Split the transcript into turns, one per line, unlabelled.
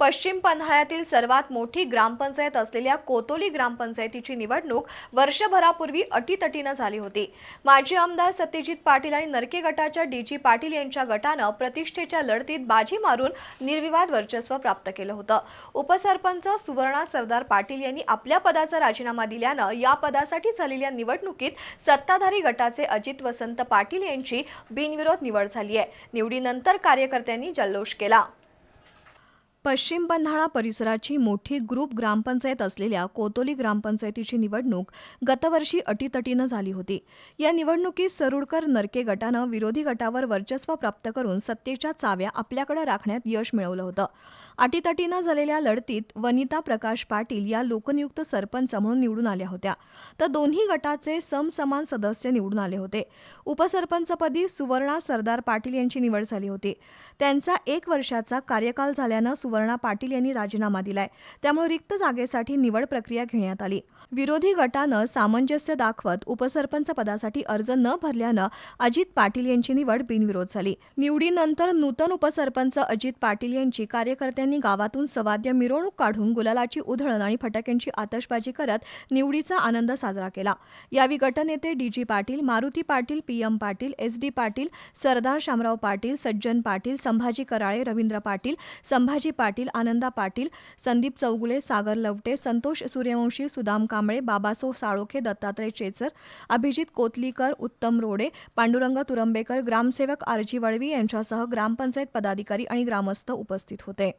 पश्चिम पन्हाळ्यातील सर्वात मोठी ग्रामपंचायत असलेल्या कोतोली ग्रामपंचायतीची निवडणूक वर्षभरापूर्वी अटीतटीनं झाली होती. माजी आमदार सत्यजित पाटील आणि नरके गटाच्या डी जी पाटील यांच्या गटानं प्रतिष्ठेच्या लढतीत बाजी मारून निर्विवाद वर्चस्व प्राप्त केलं होतं. उपसरपंच सुवर्णा सरदार पाटील यांनी आपल्या पदाचा राजीनामा दिल्यानं या पदासाठी झालेल्या निवडणुकीत सत्ताधारी गटाचे अजित वसंत पाटील यांची बिनविरोध निवड झाली आहे. निवडीनंतर कार्यकर्त्यांनी जल्लोष केला. पश्चिम बंधाळा परिसराची मोठी ग्रुप ग्रामपंचायत असलेल्या कोतोली ग्रामपंचायतीची निवडणूक गतवर्षी अटीतटीनं झाली होती. या निवडणुकीत सरुडकर नरके गटानं विरोधी गटावर वर्चस्व प्राप्त करून सत्तेच्या चाव्या आपल्याकडे राखण्यात यश मिळवलं होतं. अटीतटीनं झालेल्या लढतीत वनिता प्रकाश पाटील या लोकनियुक्त सरपंच म्हणून निवडून आल्या होत्या. तर दोन्ही गटाचे समसमान सदस्य निवडून आले होते. उपसरपंचपदी सुवर्णा सरदार पाटील यांची निवड झाली होती. त्यांचा एक वर्षाचा कार्यकाल झाल्यानं सुवर्णा पाटील यांनी राजीनामा दिलाय. त्यामुळे रिक्त जागेसाठी निवड प्रक्रिया घेण्यात आली. विरोधी गटानं सामंजस्य दाखवत उपसरपंच पदासाठी अर्ज न भरल्यानं अजित पाटील यांची निवड बिनविरोध झाली. निवडीनंतर नूतन उपसरपंच अजित पाटील यांची कार्यकर्त्यांनी गावातून सवाद्य मिरवणूक काढून गुलालाची उधळण आणि फटाक्यांची आतषबाजी करत निवडीचा आनंद साजरा केला. यावेळी गटनेते D G Patil Maruti Patil P M Patil S D Patil Sardar Shamrao Patil Sajjan Patil Sambhaji Karale Ravindra Patil Sambhaji Patil Ananda Patil Sandeep Chougule Sagar Lavate Santosh Suryavanshi Sudam Kamble Babaso Salokhe Dattatray Chechar Abhijit Kotlikar Uttam Rode Pandurang तुरंबेकर ग्रामसेवक RG Valvi यांच्यासह ग्रामपंचायत पदाधिकारी आणि ग्रामस्थ उपस्थित होते.